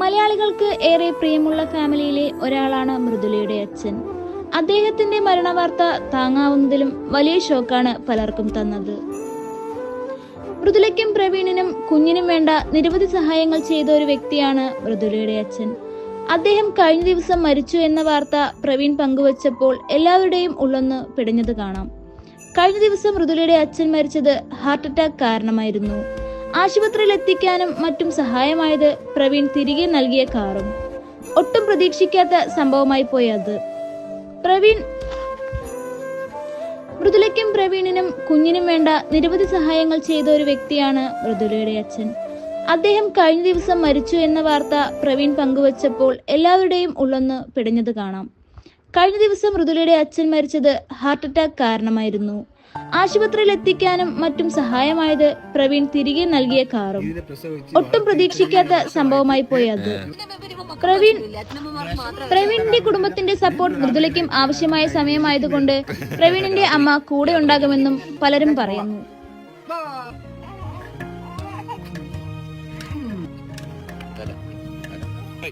മലയാളികൾക്ക് ഏറെ പ്രിയമുള്ള ഫാമിലിയിലെ ഒരാളാണ് മൃദുലയുടെ അച്ഛൻ. അദ്ദേഹത്തിന്റെ മരണവാർത്ത താങ്ങാവുന്നതിലും വലിയ ഷോക്കാണ് പലർക്കും തന്നത്. മൃദുലയ്ക്കും പ്രവീണിനും കുഞ്ഞിനും വേണ്ട നിരവധി സഹായങ്ങൾ ചെയ്ത ഒരു വ്യക്തിയാണ് മൃദുലയുടെ അച്ഛൻ. അദ്ദേഹം കഴിഞ്ഞ ദിവസം മരിച്ചു എന്ന വാർത്ത പ്രവീൺ പങ്കുവച്ചപ്പോൾ എല്ലാവരുടെയും ഉള്ളൊന്ന് പിടഞ്ഞത് കാണാം. കഴിഞ്ഞ ദിവസം മൃദുലയുടെ അച്ഛൻ മരിച്ചത് ഹാർട്ട് അറ്റാക്ക് കാരണമായിരുന്നു. ആശുപത്രിയിൽ എത്തിക്കാനും മറ്റും സഹായമായത് പ്രവീൺ തിരികെ നൽകിയ കാറും. ഒട്ടും പ്രതീക്ഷിക്കാത്ത സംഭവമായി പോയി അത് പ്രവീൺ മൃദുലയ്ക്കും പ്രവീണിനും കുഞ്ഞിനും വേണ്ട നിരവധി സഹായങ്ങൾ ചെയ്ത ഒരു വ്യക്തിയാണ് മൃദുലയുടെ അച്ഛൻ. അദ്ദേഹം കഴിഞ്ഞ ദിവസം മരിച്ചു എന്ന വാർത്ത പ്രവീൺ പങ്കുവച്ചപ്പോൾ എല്ലാവരുടെയും ഉള്ളൊന്ന് പിടഞ്ഞത് കാണാം. കഴിഞ്ഞ ദിവസം മൃദുലയുടെ അച്ഛൻ മരിച്ചത് ഹാർട്ട് അറ്റാക്ക് കാരണമായിരുന്നു ആശുപത്രിയിൽ എത്തിക്കാനും മറ്റും സഹായമായത് പ്രവീൺ തിരികെ നൽകിയ കാറും ഒട്ടും പ്രതീക്ഷിക്കാത്ത സംഭവമായി പോയി അത് പ്രവീൺ പ്രവീണിന്റെ കുടുംബത്തിന്റെ സപ്പോർട്ട് മൃദുലയ്ക്കും ആവശ്യമായ സമയമായതുകൊണ്ട് പ്രവീണിന്റെ അമ്മ കൂടെ ഉണ്ടാകുമെന്നും പലരും പറയുന്നു. ഹൈ.